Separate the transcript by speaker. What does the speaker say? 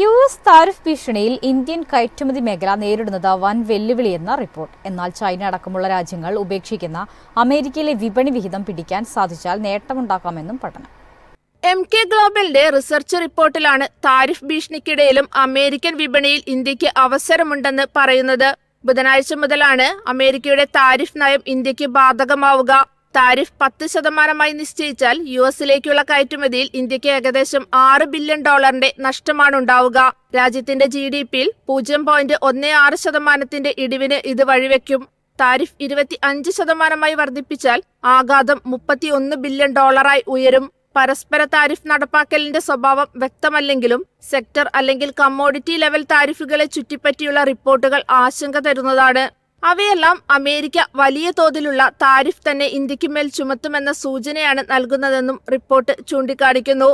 Speaker 1: U S tariff ഭീഷണിയിൽ Indian കയറ്റുമതി മേഖല നേരിടുന്നത് വൻ വെല്ലുവിളിയെന്ന റിപ്പോർട്ട്. എന്നാൽ ചൈന അടക്കമുള്ള രാജ്യങ്ങൾ ഉപേക്ഷിക്കുന്ന അമേരിക്കയിലെ വിപണി വിഹിതം പിടിക്കാൻ സാധിച്ചാൽ നേട്ടമുണ്ടാക്കാമെന്നും പഠനം.
Speaker 2: എം കെ ഗ്ലോബലിന്റെ റിസർച്ച് റിപ്പോർട്ടിലാണ് താരിഫ് ഭീഷണിക്കിടയിലും അമേരിക്കൻ വിപണിയിൽ ഇന്ത്യയ്ക്ക് അവസരമുണ്ടെന്ന് പറയുന്നത്. ബുധനാഴ്ച മുതലാണ് അമേരിക്കയുടെ താരിഫ് നയം ഇന്ത്യയ്ക്ക് ബാധകമാവുക. താരിഫ് പത്ത് ശതമാനമായി നിശ്ചയിച്ചാൽ യു എസിലേക്കുള്ള കയറ്റുമതിയിൽ ഇന്ത്യയ്ക്ക് ഏകദേശം ആറ് ബില്യൺ ഡോളറിന്റെ നഷ്ടമാണ് ഉണ്ടാവുക. രാജ്യത്തിന്റെ ജി ഡി പിയിൽ പൂജ്യം പോയിന്റ് ഒന്ന് ആറ് ശതമാനത്തിന്റെ ഇടിവിന് ഇത് വഴിവെക്കും. താരിഫ് ഇരുപത്തി അഞ്ച് ശതമാനമായി വർദ്ധിപ്പിച്ചാൽ ആഘാതം മുപ്പത്തി ഒന്ന് ബില്യൺ ഡോളറായി ഉയരും. പരസ്പര താരിഫ് നടപ്പാക്കലിന്റെ സ്വഭാവം വ്യക്തമല്ലെങ്കിലും സെക്ടർ അല്ലെങ്കിൽ കമ്മോഡിറ്റി ലെവൽ താരിഫുകളെ ചുറ്റിപ്പറ്റിയുള്ള റിപ്പോർട്ടുകൾ ആശങ്ക തരുന്നതാണ്. അവയെല്ലാം അമേരിക്ക വലിയ തോതിലുള്ള താരിഫ് തന്നെ ഇന്ത്യക്കുമേൽ ചുമത്തുമെന്ന സൂചനയാണ് നൽകുന്നതെന്നും റിപ്പോർട്ട് ചൂണ്ടിക്കാണിക്കുന്നു.